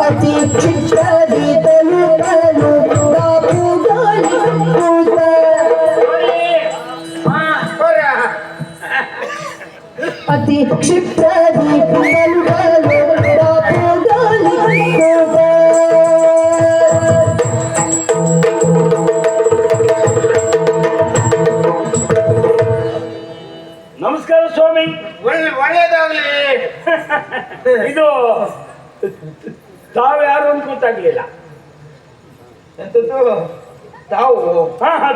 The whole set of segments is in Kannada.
ಅತಿ ಚಿಕ್ಕದಿ ಸ್ವಾಮಿ. ಒಳ್ಳೆ ಒಳ್ಳೇದಾಗ್ಲಿ. ಇದು ತಾವು ಯಾರು ಅಂತ ಗೊತ್ತಾಗ್ಲಿಲ್ಲ. ಎಂತದ್ದು? ತಾವು? ಹಾ, ಹಾ.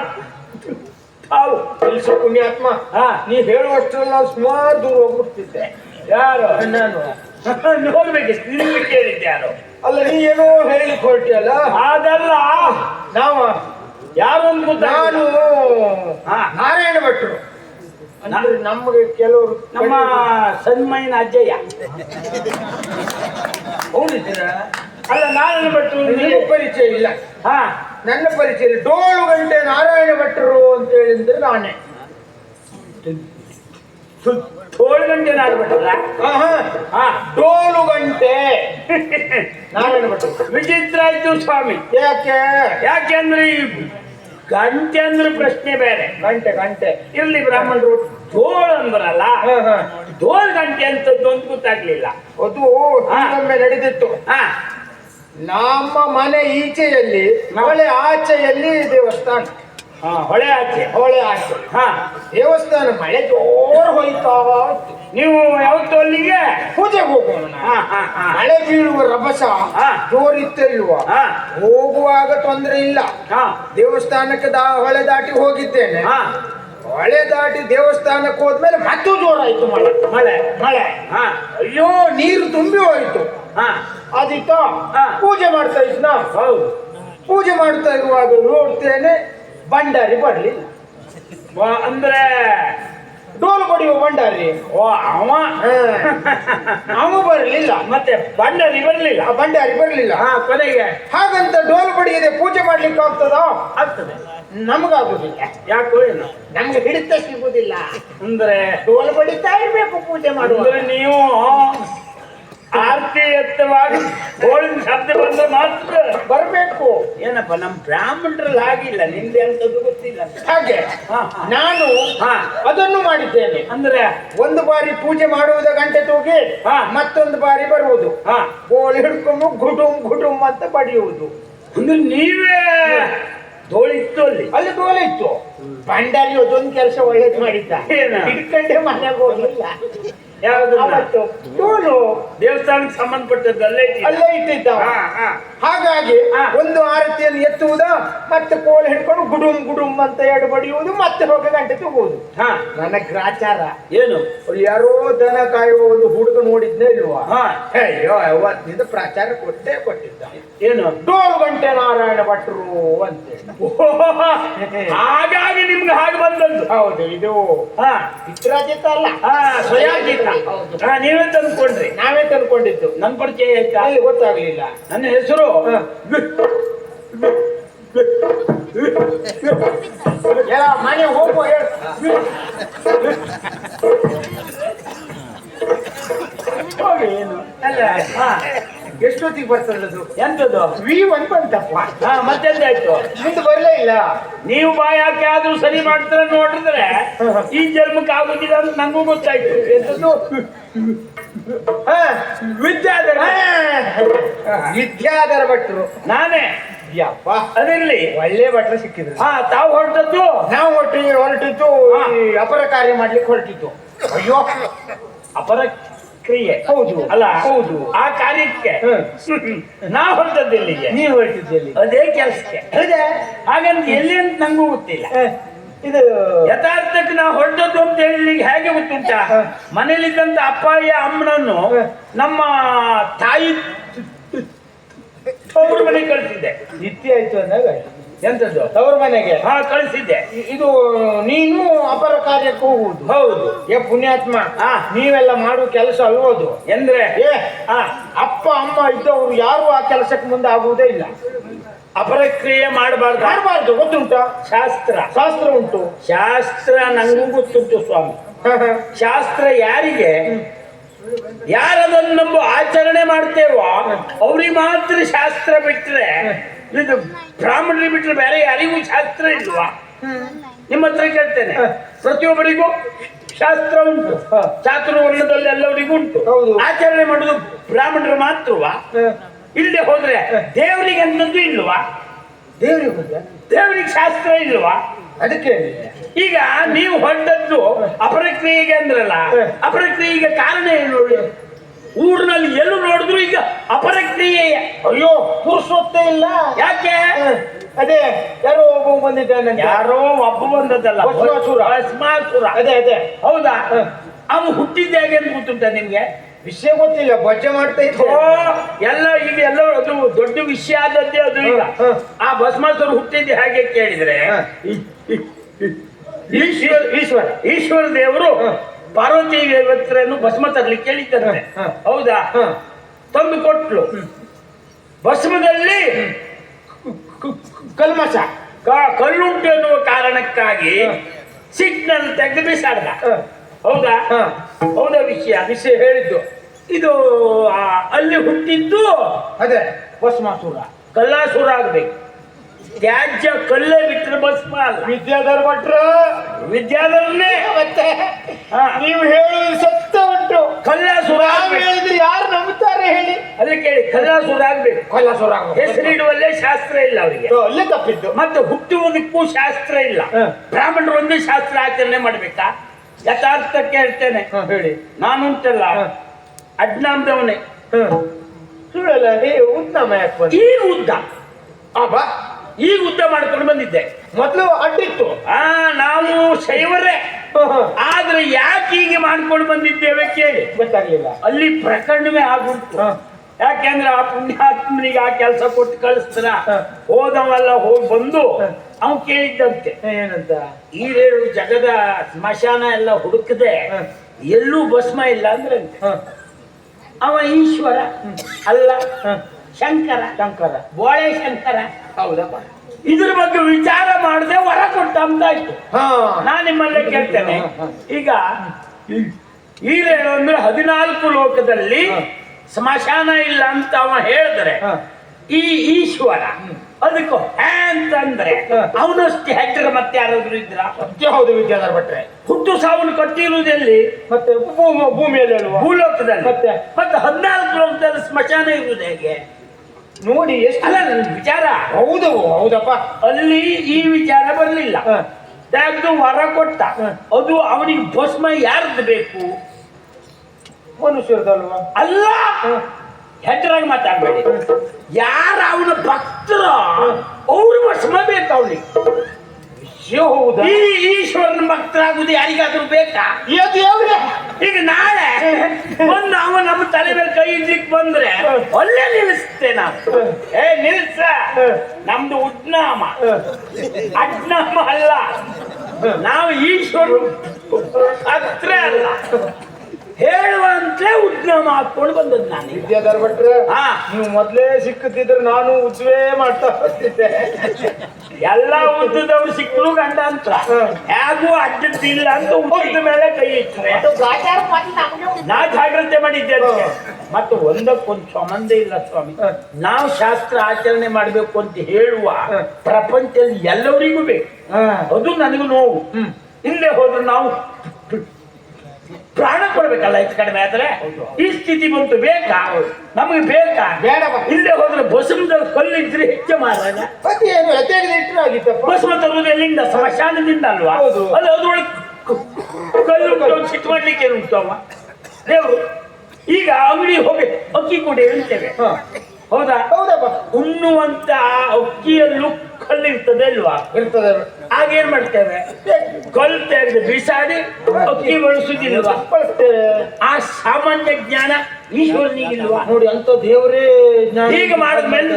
ತಾವು. ಕೆಲಸ ಪುಣ್ಯಾತ್ಮ. ಹಾ. ನೀ ಹೇಳುವಷ್ಟರಲ್ಲಿ ನಾವು ಸುಮಾರು ದೂರ ಹೋಗ್ಬಿಡ್ತಿದ್ದೆ. ಯಾರು? ನಾನು. ನೋಡ್ಬೇಕು ನಿಮ್ಗೆ ಕೇಳಿದ್ದೆ ಯಾರು? ಅಲ್ಲ ನೀ ಏನೋ ಹೇಳಿ ಹೊರಟಿಯಲ್ಲ? ಅದಲ್ಲ. ನಾವ? ಯಾರು ಅಂತ ನಾನು. ನಾರಾಯಣ ಭಟ್ರು. ನಮಗೆ ಕೆಲವರು ನಮ್ಮ ಸನ್ಮೈನ ಅಜ್ಜಯ್ಯ. ಹೌದಿದ್ದೀರಾ? ಅಲ್ಲ ನಾರಾಯಣ ಭಟ್ರು ನೀವು- ಪರಿಚಯ ಇಲ್ಲ. ಹಾ. ನನ್ನ ಪರಿಚಯ ಇಲ್ಲ. ಡೋಳು ಗಂಟೆ ನಾರಾಯಣ ಭಟ್ರು ಅಂತ ಹೇಳಿದ್ರೆ ನಾನೇ. ಡೋಳು ಗಂಟೆ ನಾರಾಯಣ ಭಟ್ರ ಹಾ ಡೋಲು ಗಂಟೆ ನಾರಾಯಣ ಭಟ್ರು ವಿಚಿತ್ರ ಆಯ್ತು ಸ್ವಾಮಿ. ಯಾಕೆ? ಯಾಕೆಂದ್ರೆ ಗಂಟೆ ಅಂದ್ರೆ ಪ್ರಶ್ನೆ ಬೇರೆ. ಗಂಟೆ ಗಂಟೆ. ಇರ್ಲಿ ಬ್ರಾಹ್ಮಣರು ಧೋಳ್ ಅಂದ್ರಲ್ಲ ಹಾ, ಹಾ. ಧೋಳ್ ಗಂಟೆ ಅಂತದ್ದು ಒಂದು ಗೊತ್ತಾಗ್ಲಿಲ್ಲ. ಅದು ಹಿಂಗೊಮ್ಮೆ ನಡೆದಿತ್ತು. ಹಾ. ನಮ್ಮ ಮನೆ ಈಚೆಯಲ್ಲಿ ಹೊಳೆ ಆಚೆಯಲ್ಲಿ ದೇವಸ್ಥಾನ. ಹಾ ಹೊಳೆ ಆಚೆ. ಹೊಳೆ ಆಚೆ. ಹಾ. ದೇವಸ್ಥಾನ ಮಳೆ ಜೋರು ಹೋಯ್ತಾ ಇತ್ತು. ನೀವು ಯಾವತ್ತು ಅಲ್ಲಿಗೆ? ಪೂಜೆಗೆ ಹೋಗೋಣ. ಮಳೆ ಬೀಳುವ ರಭಸ ಜೋರಿತ್ತಲ್ವ? ಹೋಗುವಾಗ ತೊಂದರೆ ಇಲ್ಲ. ದೇವಸ್ಥಾನಕ್ಕೆ ದಾ ಹೊಳೆ ದಾಟಿ ಹೋಗಿದ್ದೇನೆ. ಹೊಳೆ ದಾಟಿ ದೇವಸ್ಥಾನಕ್ಕೆ ಹೋದ್ಮೇಲೆ ಮತ್ತೂ ಜೋರಾಯ್ತು ಮಳೆ. ಮಳೆ ಮಳೆ. ಹಾ. ಅಯ್ಯೋ ನೀರು ತುಂಬಿ ಹೋಯ್ತು. ಹಾ. ಅದಿತ್ತು ಹಾ. ಪೂಜೆ ಮಾಡ್ತಾ ಇದ್ನ? ಹೌದು. ಪೂಜೆ ಮಾಡ್ತಾ ಇರುವಾಗ ನೋಡ್ತೇನೆ ಬಂಡಾರಿ ಬರ್ಲಿಲ್ಲ. ವ- ಅಂದ್ರೆ ಡೋಲು ಬಡಿಯುವ ಬಂಡಾರಿ ಓ ಅವ? ಅವ ಬರಲಿಲ್ಲ. ಮತ್ತೆ ಬಂಡಾರಿ ಬರಲಿಲ್ಲ? ಆ ಬಂಡಾರಿ ಬರಲಿಲ್ಲ. ಹಾ ಕೊನೆಗೆ. ಹಾಗಂತ ಡೋಲು ಬಡಿಯದೆ ಪೂಜೆ ಮಾಡ್ಲಿಕ್ಕೆ ಆಗ್ತದ? ಆಗ್ತದೆ. ನಮಗಾಗುದಿಲ್ಲ. ಯಾಕೋ ಏನು? ನಮ್ಗೆ ಹಿಡಿತ ಸಿಗುದಿಲ್ಲ. ಅಂದ್ರೆ? ಡೋಲು ಬಡಿತಾ ಇರ್ಬೇಕು ಪೂಜೆ ಮಾಡುವ ನೀವು ಆರ್ತಿ ಎತ್ತವಾಗಿ ಹೋಳಿನ ಶಬ್ದ ಬಂದ ಮಾತ್ರ ಬರಬೇಕು. ಏನಪ್ಪ ನಮ್ಮ ಬ್ರಾಹ್ಮಣರಲ್ಲಿ ಆಗಿಲ್ಲ ನಿಮ್ದು ಅಂತದ್ದು ಗೊತ್ತಿಲ್ಲ. ಹಾಗೆ. ನಾನು. ಅದನ್ನು ಮಾಡಿದ್ದೇನೆ. ಅಂದ್ರೆ? ಒಂದು ಬಾರಿ ಪೂಜೆ ಮಾಡುವುದ ಗಂಟೆ ತೂಗಿ ಹಾ. ಮತ್ತೊಂದು ಬಾರಿ ಬರುವುದು. ಹಾ. ಗೋಲ್ ಹಿಡ್ಕೊಂಡು ಘುಟುಂ ಘುಟುಂ ಅಂತ ಪಡೆಯುವುದು ಅಂದ್ರೆ ನೀವೇ ಧೋಳಿತ್ತು ಅಲ್ಲಿ? ಅಲ್ಲಿ ಗೋಲ ಇತ್ತು. ಭಂಡಾರಿ ಅದೊಂದು ಕೆಲಸ ಒಳ್ಳೇದು ಮಾಡಿದ್ದ? ಹಿಡ್ಕೊಂಡೆ ಮನೆಗೆ ಹೋಗ್ಲಿಲ್ಲ ಡೋಲು ದೇವಸ್ಥಾನಕ್ಕೆ ಸಂಬಂಧಪಟ್ಟದ್ದು ಅಲ್ಲೇ. ಅಲ್ಲೇ ಇಟ್ಟಿದ್ದ ಹಾಗಾಗಿ. ಒಂದು ಆರತಿಯನ್ನು ಎತ್ತುವುದ ಮತ್ತೆ ಕೋಲ್ ಹಿಡ್ಕೊಂಡು ಗುಡುಂ ಗುಡುಂ ಅಂತ ಎರಡು ಬಡಿಯುವುದು ಮತ್ತೆ ಹೋಗಿ ಗಂಟೆ ತಗೋದು ಹಾ. ನನ್ನ ಗ್ರಾಚಾರ ಏನು ಯಾರೋ ದನ ಕಾಯುವ ಒಂದು ಹುಡುಗ ನೋಡಿದ್ನೇ ಇಲ್ವಾ? ಅಯ್ಯೋ ಅವತ್ತಿಂದ ಪ್ರಾಚಾರ ಕೊಟ್ಟೇ ಕೊಟ್ಟಿದ್ದ ಏನು? ಡೋಲು ಗಂಟೆ ನಾರಾಯಣ ಭಟ್ರು ಅಂತ ಹಾಗಾಗಿ ನಿಮ್ಗೆ ಹಾಗೆ ಬಂದದ್ದು. ಹೌದು ಇದು ಹಾ. ಚಿತ್ರಾಜಿತ ಅಲ್ಲ. ಹಾ ಸ್ವಯಾಜಿತ. ಹಾ ನೀವೇ ತಂದ್ಕೊಂಡ್ರಿ. ನಾವೇ ತಂದ್ಕೊಂಡಿದ್ದು. ನನ್ನ ಪರಿಚಯ ಆಯ್ತಾ? ಅಲ್ಲಿ ಗೊತ್ತಾಗ್ಲಿಲ್ಲ. ನನ್ನ ಹೆಸರು? ಮನೆ ಹೋಗು ಹೇಳ. ಏನು? ಅಲ್ಲ. ಎಷ್ಟೊತ್ತಿಗೆ ಬರ್ತದದು ಎಂತದ್ದು ವಿ ಒನ್ ಬಂತಪ್ಪ. ಹಾ ಮತ್ತೆಂತಾಯ್ತು ನಿಂದು ಬರಲೇ ಇಲ್ಲ. ನೀವು ಬಾಯ್ ಹಾಕಿ ಆದ್ರೂ ಸರಿ ಮಾಡ್ತಾರ ನೋಡಿದ್ರೆ ಈ ಜನ್ಮಕ್ಕೆ ಆಗುದಿಲ್ಲ ಅಂತ ನಂಗೂ ಗೊತ್ತಾಯ್ತು. ಎಂತದ್ದು? ಹಾ. ವಿದ್ಯಾಧರ. ವಿದ್ಯಾಧರ ಭಟ್ರು. ನಾನೇ. ಯಪ್ಪ. ಅದಿರ್ಲಿ. ಒಳ್ಳೆ ಭಟ್ರು ಸಿಕ್ಕಿದ್ರು. ಹಾ ತಾವು ಹೊರಟದ್ದು? ನಾವು ಹೊರಟಿ ಹೊರಟಿದ್ದು ಈ ಅಪರ ಕಾರ್ಯ ಮಾಡ್ಲಿಕ್ಕೆ ಹೊರಟಿದ್ದು. ಅಯ್ಯೋ. ಅಪರ ಕ್ರಿಯೆ ಹೌದು ಅಲ್ಲ ಹೌದು ಆ ಕಾರ್ಯಕ್ಕೆ. ನಾ ಹೊರಟದ್ದು ಎಲ್ಲಿಗೆ ನೀವು ಹೊರಟಿದ್ದಲ್ಲಿ ಅದೇ ಕೆಲಸಕ್ಕೆ ಹೌದಾ ಹಾಗಂತ ಎಲ್ಲಿ ಅಂತ ನಂಗೂ ಗೊತ್ತಿಲ್ಲ ಇದು ಯಥಾರ್ಥಕ್ಕೆ ನಾ ಹೊರಟದ್ದು ಅಂತ ಹೇಳಿ ಹೇಗೆ ಗೊತ್ತುಂಟ. ಮನೇಲಿದ್ದಂತ ಅಪ್ಪಯ್ಯ ಅಮ್ಮನನ್ನು ನಮ್ಮ ತಾಯಿ ಮನೆ ಮನೆಗೆ ಕಳಿಸಿದ್ದೆ ನಿತ್ಯ ಆಯ್ತು ಅಂದಾಗ ಎಂತದ್ದು? ತವರು ಮನೆಗೆ. ಹಾ ಕಳಿಸಿದ್ದೆ. ಇದು ನೀನು ಅಪರ ಕಾರ್ಯಕ್ಕೆ ಹೋಗುವುದು. ಹೌದು. ಏ ಪುಣ್ಯಾತ್ಮ ಆ. ನೀವೆಲ್ಲ ಮಾಡುವ ಕೆಲಸ ಅಲ್ವೋದು? ಎಂದ್ರೆ? ಏ ಆ ಅಪ್ಪ ಅಮ್ಮ ಇದ್ದವರು ಯಾರು ಆ ಕೆಲಸಕ್ಕೆ ಮುಂದೆ ಆಗುವುದೇ ಇಲ್ಲ. ಅಪರಕ್ರಿಯೆ ಮಾಡಬಾರ್ದು. ಮಾಡಬಾರ್ದು ಗೊತ್ತುಂಟ? ಶಾಸ್ತ್ರ. ಶಾಸ್ತ್ರ ಉಂಟು. ಶಾಸ್ತ್ರ ನಂಗೂ ಗೊತ್ತುಂಟು ಸ್ವಾಮಿ. ಶಾಸ್ತ್ರ ಯಾರಿಗೆ? ಯಾರದನ್ನು ನಂಬು ಆಚರಣೆ ಮಾಡ್ತೇವೋ ಅವ್ರಿಗೆ ಮಾತ್ರ ಶಾಸ್ತ್ರ ಬಿಟ್ರೆ ಇದು ಬ್ರಾಹ್ಮಣ ಬಿಟ್ಟರೆ ಬೇರೆ ಯಾರಿಗೂ ಶಾಸ್ತ್ರ ಇಲ್ವಾ? ನಿಮ್ಮ ಹತ್ರ ಕೇಳ್ತೇನೆ. ಪ್ರತಿಯೊಬ್ಬರಿಗೂ ಶಾಸ್ತ್ರ ಉಂಟು. ಚಾತುರ್ವರ್ಣದಲ್ಲಿ ಎಲ್ಲವರಿಗೂ ಉಂಟು. ಆಚರಣೆ ಮಾಡುದು ಬ್ರಾಹ್ಮಣರು ಮಾತ್ರವಾ? ಇಲ್ಲದೆ ಹೋದ್ರೆ ದೇವರಿಗೆ ಅಂತದ್ದು ಇಲ್ವಾ? ದೇವರಿಗೆ ಹೋದ್ರೆ? ದೇವರಿಗೆ ಶಾಸ್ತ್ರ ಇಲ್ವಾ? ಅದಕ್ಕೆ ಈಗ ನೀವು ಹೊರಟದ್ದು ಅಪರಕ್ರಿಯೆಗೆ ಅಂದ್ರಲ್ಲ. ಅಪರಕ್ರಿಯೆಗೆ ಕಾರಣ ಏನು? ಊರಿನಲ್ಲಿ ಎಲ್ಲೂ ನೋಡಿದ್ರು ಈಗ ಅಪರಕ್ರಿಯೆ ಅಯ್ಯೋ ಪುರುಷೋತ್ತೇ ಇಲ್ಲ ಯಾಕೆ ಅದೇ ಯಾರೋ ಒಬ್ಬ ಬಂದಿದ್ದಾನೆ ಯಾರೋ ಒಬ್ಬ ಬಂದದ್ದಲ್ಲ ಭಸ್ಮಾಸುರ. ಭಸ್ಮಾಸುರ. ಅದೇ ಅದೇ ಹೌದಾ. ಅವನು ಹುಟ್ಟಿದ್ದ ಹೇಗೆ ಅಂತ ಗೊತ್ತುಂಟ ನಿಮ್ಗೆ ವಿಷಯ ಗೊತ್ತಿಲ್ಲ ಬಜ್ಜೆ ಮಾಡ್ತಾ ಇತ್ತು ಎಲ್ಲ ಈಗ ಎಲ್ಲ ಅದು ದೊಡ್ಡ ವಿಷಯ ಆದದ್ದೇ ಅದು ಈಗ ಹ. ಆ ಭಸ್ಮಾಸುರ ಹುಟ್ಟಿದ್ದೆ ಹೇಗೆ ಕೇಳಿದ್ರೆ. ಈಶ್ವರ ಈಶ್ವರ ಈಶ್ವರ ದೇವರು. ಪಾರ್ವತಿ ದೇವತ್ರನ್ನು ಭಸ್ಮ ತರ್ಲಿಕ್ಕೆ ಹೇಳಿದ್ದಂತೆ. ಹ. ಹೌದಾ? ಹ. ತಂದು ಕೊಟ್ಲು. ಭಸ್ಮದಲ್ಲಿ ಕಲ್ಮಸ ಕಲ್ಲುಂಟು ಎನ್ನುವ ಕಾರಣಕ್ಕಾಗಿ ಸಿಗ್ನಲ್ ಸಿಟ್ನಲ್ಲಿ ತೆಗೆದು ಬಿಸಾಡ್ದ ಹೌದಾ? ಹೌದ ಹೌದಾ ವಿಷಯ ವಿಷಯ ಹೇಳಿದ್ದು. ಇದು ಅಲ್ಲಿ ಹುಟ್ಟಿದ್ದು ಅದೇ ಭಸ್ಮಾಸುರ. ಕಲ್ಲಾಸುರ ಆಗ್ಬೇಕು. ತ್ಯಾಜ್ಯ ಕಲ್ಲೇ ಬಿಟ್ಟರೆ ಭಸ್ಮ ಅಲ್ಲ ವಿದ್ಯಾಧರ ಭಟ್ರ. ವಿದ್ಯಾಧರನೇ. ಮತ್ತೆ. ನೀವು ಹೇಳಿ ಸತ್ಯ ಉಂಟು. ಕಲ್ಲಾಸುರ. ಹೇಳಿದ್ರೆ ಯಾರು ನಂಬುತ್ತಾರೆ ಹೇಳಿ? ಅಲ್ಲಿ ಕೇಳಿ ಕಲ್ಲಾಸುರ ಆಗ್ಬೇಕು. ಕಲ್ಲಾಸುರ ಹೆಸರಿಡುವಲ್ಲೇ ಶಾಸ್ತ್ರ ಇಲ್ಲ ಅವರಿಗೆ. ಅಲ್ಲೇ ತಪ್ಪಿದ್ದು. ಮತ್ತೆ ಹುಟ್ಟುವುದಕ್ಕೂ ಶಾಸ್ತ್ರ ಇಲ್ಲ. ಬ್ರಾಹ್ಮಣರು ಒಂದೇ ಶಾಸ್ತ್ರ ಆಚರಣೆ ಮಾಡ್ಬೇಕಾ? ಯಥಾರ್ಥಕ್ಕೆ ಹೇಳ್ತೇನೆ ಹೇಳಿ. ನಾನುಂಟಲ್ಲ. ಉಂಟಲ್ಲ ಅಜ್ಞಾನದವನೇ. ಸುಳ್ಳಲ್ಲ ಬಂತು? ಈ ಉದ್ದ. ಅಬ್ಬ. ಈ ಉದ್ದ ಮಾಡ್ಕೊಂಡು ಬಂದಿದ್ದೆ. ಮೊದಲು ಅಡ್ಡಿತ್ತು. ಆ ನಾವು ಶೈವರೇ. ಆದ್ರೆ ಯಾಕೆ ಹೀಗೆ ಮಾಡ್ಕೊಂಡು ಬಂದಿದ್ದೇವೆ ಕೇಳಿ. ಗೊತ್ತಾಗ್ಲಿಲ್ಲ. ಅಲ್ಲಿ ಪ್ರಕರಣವೇ ಆಗುತ್ತೆ. ಯಾಕೆಂದ್ರೆ ಆ ಪುಣ್ಯಾತ್ಮನಿಗೆ ಆ ಕೆಲಸ ಕೊಟ್ಟು ಕಳಿಸ್ತಾರ ಹೋದವಲ್ಲ ಹೋಗಿ ಬಂದು ಅವನು ಕೇಳಿದ್ದಂತೆ. ಏನಂತ? ಈ ರೇಳು ಜಗದ ಸ್ಮಶಾನ ಎಲ್ಲ ಹುಡುಕದೆ ಎಲ್ಲೂ ಭಸ್ಮ ಇಲ್ಲ ಅಂದ್ರೆ ಹ, ಅವ ಈಶ್ವರ. ಅಲ್ಲ. ಹ. ಶಂಕರ ಶಂಕರ ಬೋಳೆ ಶಂಕರ. ಹೌದಪ್ಪ. ಇದ್ರ ಬಗ್ಗೆ ವಿಚಾರ ಮಾಡದೆ ವರ ಕೊಟ್ಟ ಹಾ. ನಾನು ನಿಮ್ಮಲ್ಲೇ ಕೇಳ್ತೇನೆ. ಈಗ ಈ ಅಂದ್ರೆ ಹದಿನಾಲ್ಕು ಲೋಕದಲ್ಲಿ. ಸ್ಮಶಾನ ಇಲ್ಲ ಅಂತ ಅವ ಹೇಳಿದ್ರೆ. ಈ ಈಶ್ವರ ಅದಕ್ಕೆ ಹ್ಯಾ ಅಂತಂದ್ರೆ. ಅವನಷ್ಟು ಹೆಚ್ಚರ ಮತ್ತೆ ಯಾರಾದ್ರೂ ಇದ್ರ? ಸತ್ಯ ಹೌದು ವಿದ್ಯಾಧರ ಭಟ್ರೆ. ಹುಟ್ಟು ಸಾವನ್ನು ಕಟ್ಟಿರುವುದಲ್ಲಿ ಮತ್ತೆ ಭೂಮಿ ಭೂಮಿಯಲ್ಲಿ ಭೂಲೋಕದಲ್ಲಿ. ಮತ್ತೆ? ಮತ್ತೆ ಹದಿನಾಲ್ಕು ಲೋಕದಲ್ಲಿ ಸ್ಮಶಾನ ಇರುವುದು ಹೇಗೆ? ನೋಡಿ ಎಷ್ಟು ಅಲ್ಲ ನನ್ನ ವಿಚಾರ. ಹೌದು ಹೌದಪ್ಪ. ಅಲ್ಲಿ ಈ ವಿಚಾರ ಬರಲಿಲ್ಲ. ತೆಗೆದು ವರ ಕೊಟ್ಟ. ಅದು ಅವನಿಗೆ ಭಸ್ಮ ಯಾರ್ದು ಬೇಕು? ಮನುಷ್ಯರದಲ್ವ? ಅಲ್ಲ! ಹೆಚ್ಚರಾಗಿ ಮಾತಾಡಬೇಡಿ. ಯಾರ ಅವನ ಭಕ್ತರ? ಅವ್ರ ಭಸ್ಮ ಬೇಕು ಅವನಿಗೆ. ಹೌದಾ ಈ ಈಶ್ವರನ ಭಕ್ತರಾಗುದು ಯಾರಿಗಾದ್ರೂ ಬೇಕಾ? ಏ ದೇವ್ರೆ. ಈಗ ನಾಳೆ ಒಂದು ಅವ ನಮ್ಮ ತಲೆ ಮೇಲೆ ಕೈ ಇಡ್ಲಿಕ್ಕೆ ಬಂದ್ರೆ ಅಲ್ಲೇ ನಿಲ್ಲಿಸುತ್ತೆ ನಾವು ಏ ನಿಲ್ಸ. ನಮ್ದು ಉದ್ನಾಮ. ಅಜ್ನಾಮ ಅಲ್ಲ. ನಾವು ಈಶ್ವರ ಹತ್ರ ಅಲ್ಲ. ಹೇಳುವಂತಲೇ ಉದ್ನ ಹಾಕೊಂಡು ಬಂದದ್ದು ನಾನು ವಿದ್ಯಾಧರ ಭಟ್ರೆ ಹಾ ನೀವು ಮೊದ್ಲೇ ಸಿಕ್ಕುತ್ತಿದ್ರೆ ನಾನು ಉಜ್ವೇ ಮಾಡ್ತಾ ಬರ್ತಿದ್ದೆ ಎಲ್ಲ ಉದ್ದದವ್ರು ಸಿಕ್ಕಲು ಗಂಡ ಅಂತ. ಹೇಗೂ ಅಡ್ಡದ್ದಿಲ್ಲ ಅಂತ ಉದ್ದ ಮೇಲೆ ಕೈ ಇಟ್ಟರೆ. ನಾ ಜಾಗ್ರತೆ ಮಾಡಿದ್ದೆ ಅದಕ್ಕೆ. ಮತ್ತು ಒಂದಕ್ಕೊಂದು ಸಂಬಂಧ ಇಲ್ಲ ಸ್ವಾಮಿ. ನಾವು ಶಾಸ್ತ್ರ ಆಚರಣೆ ಮಾಡಬೇಕು ಅಂತ ಹೇಳುವ ಪ್ರಪಂಚದಲ್ಲಿ ಎಲ್ಲರಿಗೂ ಬೇಕು. ಅದು ನನಗೂ ನೋವು. ಇಲ್ಲೇ ಹಿಂದೆ ಹೋದ್ರೆ ನಾವು ಪ್ರಾಣ ಕೊಡ್ಬೇಕಲ್ಲ ಹೆಚ್ಚು ಕಡಿಮೆ ಆದ್ರೆ? ಈ ಸ್ಥಿತಿ ಬಂತು ಬೇಕಾ? ನಮಗೆ ಬೇಕಾ? ಬೇಡ ಇಲ್ಲೇ ಹೋದ್ರೆ ಬಸವದಲ್ಲಿ ಕಲ್ಲಿದ್ರೆ ಹೆಚ್ಚು ಮಾರಾಗ ಮತ್ತೆ ಏನು? ತೆಗೆದು ಇಟ್ಟರೆ ಆಗಿತ್ತಪ್ಪ. ಭಸ್ಮ ತರುವುದು ಎಲ್ಲಿಂದ? ಸ್ಮಶಾನದಿಂದ ಅಲ್ವಾ? ಹೌದು. ಅಲ್ಲ ಅದ್ರೊಳಗೆ ಕಲ್ಲು ಸಿಟ್ಟು ಮಾಡ್ಲಿಕ್ಕೆ ಏನು ಉಂಟು ಅಮ್ಮ? ದೇವರು ಈಗ ಅಂಗಡಿ ಹೋಗಿ ಅಕ್ಕಿ ಕೊಡಿ ಹೇಳ್ತೇವೆ ಹೌದಾ? ಹೌದಪ್ಪ. ಉಣ್ಣುವಂತ ಅಕ್ಕಿಯಲ್ಲೂ ಕಲ್ಲು ಇರ್ತದೆ ಅಲ್ವಾ? ಇರ್ತದೆ. ಆಗೇನ್ ಮಾಡ್ತೇವೆ? ಕಲ್ ತೆಗೆದು ಬಿಸಾಡಿ ಅಕ್ಕಿ ಬಳಸುದಿಲ್ವಾ ಆ ಸಾಮಾನ್ಯ ಜ್ಞಾನ ಈಶ್ವರನಿಗಿಲ್ವಾ? ನೋಡಿ ಅಂತ ದೇವರೇ ಹೀಗೆ ಮಾಡಿದ್ಮೇಲೆ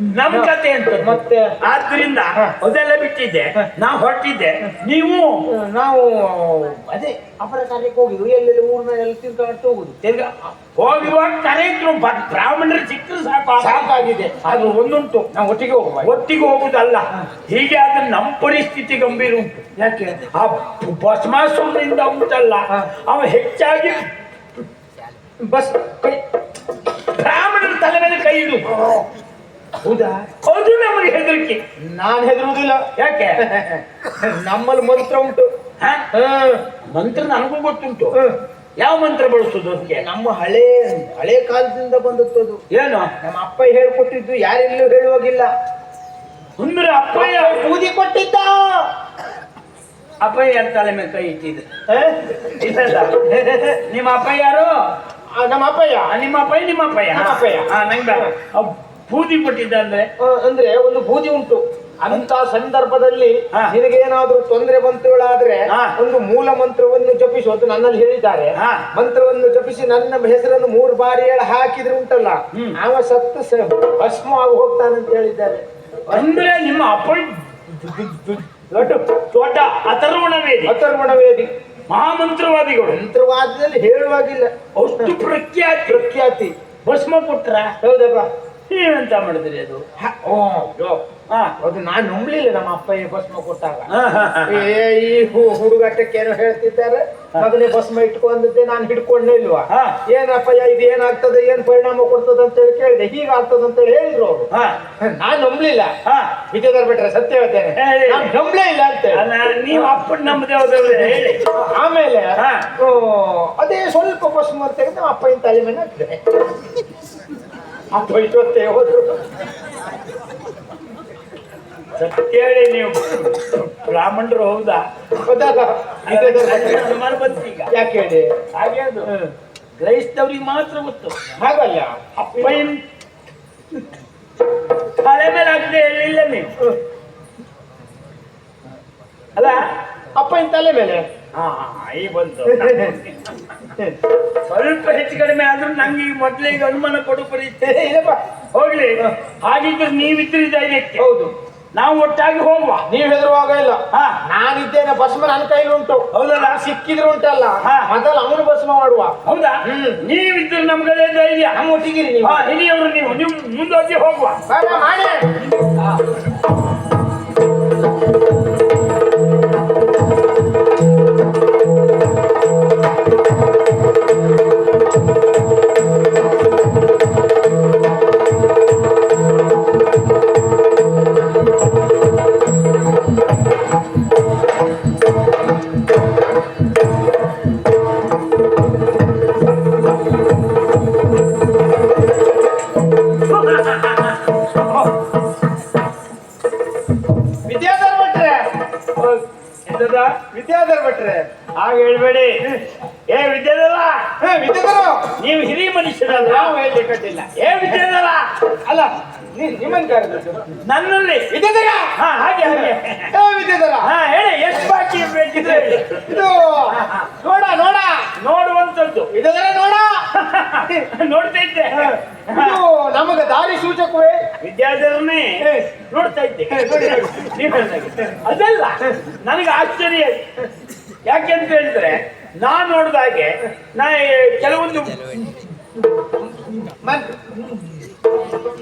ನಮ್ ಕತೆ ಅಂತ ಮತ್ತೆ? ಆದ್ರಿಂದ. ಅದೆಲ್ಲ ಬಿಟ್ಟಿದ್ದೆ ನಾವು ಹೊರಟಿದ್ದೆ. ನೀವು? ನಾವು ಅದೇ ಅಪರ ಕಾರ್ಯಕ್ಕೆ ಹೋಗಿದ್ವು. ಎಲ್ಲೆಲ್ಲಿ ಊರ್ನ ಎಲ್ಲ ತಿರ್ಗಾಡ್ತಾ ಹೋಗುದು? ತಿರ್ಗಾ ಹೋಗಿವಾಗ ಕರೆಯಿದ್ರು ಬ- ಬ್ರಾಹ್ಮಣರು ಸಿಕ್ಕರು ಸಾಕು ಸಾಕಾಗಿದೆ. ಅದು ಒಂದುಂಟು. ನಾವು ಒಟ್ಟಿಗೆ ಹೋಗುವ. ಒಟ್ಟಿಗೆ ಹೋಗುದಲ್ಲ ಹೀಗೆ ಆದ್ರೆ ನಮ್ಮ ಪರಿಸ್ಥಿತಿ ಗಂಭೀರ ಉಂಟು. ಯಾಕೆ ಆ ಭಸ್ಮಾಸುರನಿಂದ ಉಂಟಲ್ಲ. ಅವ ಹೆಚ್ಚಾಗಿ ಬಸ್ ಕೈ ಬ್ರಾಹ್ಮಣರ ತಲೆ ಮೇಲೆ ಕೈ ಇಡು. ಹೌದಾ? ಹೌದು ನಮಗೆ ಹೆದರಿಕೆ. ನಾನು ಹೆದರುವುದಿಲ್ಲ. ಯಾಕೆ? ನಮ್ಮಲ್ಲಿ ಮಂತ್ರ ಉಂಟು. ಮಂತ್ರ ನನಗೂ ಗೊತ್ತುಂಟು. ಯಾವ ಮಂತ್ರ ಬಳಸೋದು ಅದಕ್ಕೆ? ನಮ್ಮ ಹಳೆ ಹಳೆ ಕಾಲದಿಂದ ಬಂದದ್ದು ಏನು? ನಮ್ಮ ಅಪ್ಪ ಹೇಳ್ಕೊಟ್ಟಿದ್ದು ಯಾರೆಲ್ಲೂ ಹೇಳುವಾಗಿಲ್ಲ. ಅಂದ್ರೆ ಅಪ್ಪಯ್ಯ ಬೂದಿ ಕೊಟ್ಟಿದ್ದ. ಅಪ್ಪಯ್ಯ ತಲೆ ಮೇಲೆ ಕೈ ಇಟ್ಟಿದ್ರು ಹ? ನಿಮ್ಮ ಅಪ್ಪ ಯಾರು? ನಮ್ಮ ಅಪ್ಪಯ್ಯ. ನಿಮ್ಮ ಅಪ್ಪಯ್ಯ ನಿಮ್ಮ ಅಪ್ಪಯ್ಯ. ಅಪ್ಪಯ್ಯ. ಹಾ ನಂಗೆ ಬೂದಿ ಪಟ್ಟಿದ್ದ ಅಂದ್ರೆ? ಅಂದ್ರೆ ಒಂದು ಬೂದಿ ಉಂಟು. ಅಂತ ಸಂದರ್ಭದಲ್ಲಿ. ನಿನಗೇನಾದ್ರೂ ತೊಂದರೆ ಬಂತುಗಳಾದ್ರೆ ಹಾ. ಒಂದು ಮೂಲ ಮಂತ್ರವನ್ನು ಜಪಿಸು ಅಂತ ನನ್ನಲ್ಲಿ ಹೇಳಿದ್ದಾರೆ. ಮಂತ್ರವನ್ನು ಜಪಿಸಿ ನನ್ನ ಹೆಸರನ್ನು ಮೂರು ಬಾರಿ ಹೇಳಿ ಹಾಕಿದ್ರೆ ಉಂಟಲ್ಲ? ಆವ ಅವ ಸತ್ತು ಭಸ್ಮ ಆಗಿ ಅಂತ ಹೇಳಿದ್ದಾರೆ. ಅಂದ್ರೆ ನಿಮ್ಮ ಅಪ್ಪ ದೊಡ್ಡ ದೊಡ್ಡ ಅಥರ್ವಣ ವೇದಿ ಅಥರ್ವಣ ವೇದಿ ಮಹಾಮಂತ್ರವಾದಿಗಳು. ಮಂತ್ರವಾದದಲ್ಲಿ ಹೇಳುವಾಗಿಲ್ಲ. ಅಷ್ಟು ಪ್ರಖ್ಯಾತಿ. ಪ್ರಖ್ಯಾತಿ. ಭಸ್ಮ ಕೊಟ್ರ? ಹೌದಪ್ಪ. ನೀವೆಂತ ಮಾಡಿದ್ರಿ ಅದು? ಹ, ಓ, ಯೋ. ಹಾ ಅದು ನಾನು ನಂಬಲಿಲ್ಲ ನಮ್ಮ ಅಪ್ಪಯ್ಯ ಭಸ್ಮ ಕೊಟ್ಟಾಗ. ಹಾ, ಹಾ, ಹಾ. ಏ, ಈ ಹು- ಹುಡುಗಾಟಕ್ಕೆ ಏನೋ ಹೇಳ್ತಿದ್ದಾರೆ. ಮೊದಲೇ ಭಸ್ಮ ಇಟ್ಕೊಂಡಿದ್ದೆ ನಾನು ಹಿಡ್ಕೊಂಡೇ ಇಲ್ವಾ? ಹಾ. ಏನಪ್ಪಯ್ಯ ಇದು ಏನಾಗ್ತದೆ ಏನ್ ಪರಿಣಾಮ ಕೊಡ್ತದೆ ಅಂತ ಹೇಳಿ ಕೇಳಿದೆ. ಹೀಗಾಗ್ತದೆ ಅಂತ ಹೇಳಿ ಹೇಳಿದ್ರು ಅವರು. ಹಾ. ನಾನು ನಂಬಲಿಲ್ಲ. ಹಾ. ವಿಜಯದರ್ ಬಿಟ್ರೆ ಸತ್ಯ ಹೇಳ್ತೇನೆ. ಹೇಳಿ. ನಾನ್ ನಂಬಲೇ ಇಲ್ಲ ಅಂತ ಹೇಳಿ. ಅಲ್ಲ, ನೀವು ಅಪ್ಪ ನಮ್ಮದೇ ಹೇಳಿ. ಆಮೇಲೆ ಹಾ. ಓ, ಅದೇ ಸ್ವಲ್ಪ ಭಸ್ಮ ಅಂತ ತೆಗೆದು ಅಪ್ಪಯ್ಯನ ತಲೆ ಮೇಲೆ ಹಾಕಿದೆ. ಅಪ್ಪ ಇಷ್ಟೊತ್ತೇ ಹೋದ್ರು. ಹೇಳಿ ನೀವು. ಬ್ರಾಹ್ಮಣರು ಹೌದಾ? ಹೌದಲ್ಲ? ಯಾಕೆ ಹೇಳಿ? ಹಾಗೆ ಅದು. ಕ್ರೈಸ್ತವ್ರಿಗೆ ಮಾತ್ರ ಗೊತ್ತು. ಹಾಗಲ್ಲ. ಅಪ್ಪಯ್ಯನ್ ತಲೆ ಮೇಲೆ ಆಗದೆ ಹೇಳಿಲ್ಲ ನೀವು? ಅಲ್ಲ? ಅಪ್ಪನ ತಲೆ ಮೇಲೆ? ಹಾ ಹಾ, ಈ ಬಂತು ಸ್ವಲ್ಪ ಹೆಚ್ಚು ಕಡಿಮೆ ಆದ್ರೂ ನಂಗೆ ಈ ಮೊದ್ಲೇ ಈಗ ಅನುಮಾನ ಕೊಡು ಪರಿಸ್ಥಿತಿ ಇಲ್ಲಪ್ಪ. ಹೋಗ್ಲಿ. ಹಾಗಿದ್ರೆ ನೀವಿದ್ರಿ ಧೈರ್ಯಕ್ಕೆ. ಹೌದು. ನಾವು ಒಟ್ಟಾಗಿ ಹೋಗುವ. ನೀವ್ ಹೆದರುವಾಗ ಇಲ್ಲ. ಹಾ. ನಾನಿದ್ದೇನೆ ಭಸ್ಮ ನನ್ನ ಕೈಲಿ ಉಂಟು. ಹೌದಲ್ಲ? ಸಿಕ್ಕಿದ್ರು ಉಂಟಲ್ಲ ಮೊದಲ ಅವನು ಭಸ್ಮ ಮಾಡುವ. ಹೌದಾ. ನೀವಿದ್ರೆ ನಮ್ಗದೇ ಧೈರ್ಯ. ನಮ್ಮ ಒಟ್ಟಿಗಿರಿ ನೀವು. ಹಿರಿಯವರು ನೀವು. ನೀವು ಮುಂದೋಗಿ ಹೋಗುವ. ಮಾಡಿ. ನನ್ನಲ್ಲಿ ವಿದ್ಯಾಧರ ಹಾ ಹಾಗೆ ಹಾಗೆ ಏ ಹಾ ಹೇಳಿ ಎಷ್ಟು ಬಾಕಿ ಬೇಕಿದ್ರೆ. ಇದು ನೋಡ ನೋಡ ನೋಡುವಂತದ್ದು ವಿದ್ಯಾಧರ ನೋಡ ನೋಡ್ತಾ ಇದ್ದೆ ಇದು ನಮಗೆ ದಾರಿ ಸೂಚಕವೇ ವಿದ್ಯಾಧರನೇ. ನೋಡ್ತಾ ಇದ್ದೆ. ನೀವ್. ಅದಲ್ಲ ನನಗೆ ಆಶ್ಚರ್ಯ ಆಯ್ತು. ಯಾಕೆ ಅಂತ ಹೇಳಿದ್ರೆ ನಾನ್ ನೋಡಿದಾಗೆ ನಾ ಕೆಲವೊಂದು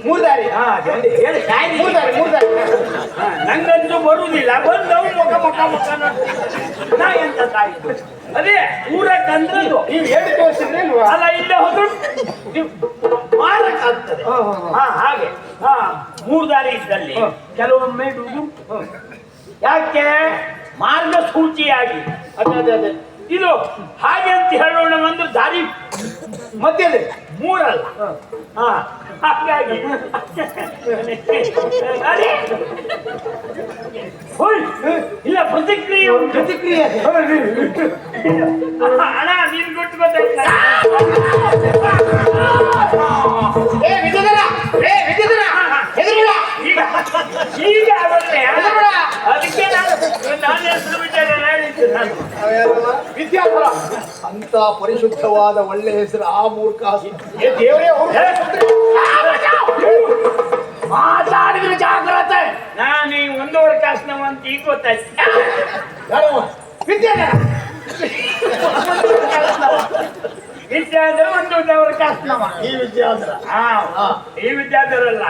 ಮೂರ್ ದಾರಿ ಹಾ, ಹೇಳಿ, ಹೇಳಿ, ಹೇಳಿ. ಮೂರ್ ದಾರಿ ಮೂರ್ ದಾರಿ ನಂಗಂತೂ ಬರುವುದಿಲ್ಲ ಬಂದವು ಮುಖ ಮುಖ ಮುಖ. ನಾ ಎಂತ ತಾಯಿದು ಅದೇ ಊರ ತಂದ್ರದ್ದು ನೀವು ಹೇಳಿ ತೋರಿಸಿದ್ರೆ ಅಲ್ಲ ಇಲ್ಲೇ ಹೋದ್ರು. ಮಾರಕ್ ಆಗ್ತದೆ. ಹಾ, ಹಾಗೆ. ಹಾ ಮೂರು ದಾರಿ ಇದ್ದಲ್ಲಿ. ಕೆಲವೊಮ್ಮೆ ಇಡುವುದು. ಯಾಕೆ? ಮಾರ್ಗಸೂಚಿಯಾಗಿ. ಅದೇ ಅದೇ ಅದೇ. ಇದು ಹಾಗೆ ಅಂತ ಹೇಳೋಣ ಒಂದು ದಾರಿ ಮಧ್ಯದಲ್ಲಿ ಮೂರಲ್ಲ. ಹಾ ಹಾಗಾಗಿ. ಇಲ್ಲ ಪ್ರತಿಕ್ರಿಯೆ ಪ್ರತಿಕ್ರಿಯೆ. ಹಣ ನೀನ್ ಕೊಟ್ಟು ಗೊತ್ತಾಯ್ತಾ ಈಗ ಅದಕ್ಕೆ ನಾನು ನಾನು ಹೆಸರು ಬಿಟ್ಟರೆ ಹೇಳಿದ್ದು ನಾನು ಅಂತ ಪರಿಶುದ್ಧವಾದ ಒಳ್ಳೆ ಹೆಸರು ಆ ಮೂರ್ಖ ಏ ದೇವರೇ ಮಾತಾಡಿದ್ರೆ ಜಾಗ್ರತೆ. ನಾನು ಈ ಒಂದೂವರೆ ಕಾಸಿನವ ಅಂತ ಈಗ ಗೊತ್ತಾಯ್ತು. ವಿದ್ಯಾಧರ ಒಂದು ದೇವರ ಕಾಸಿನವ ಈ ವಿದ್ಯಾಧರ. ಈ ವಿದ್ಯಾಧರಲ್ಲ.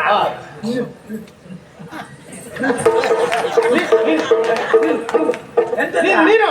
ನೀನು.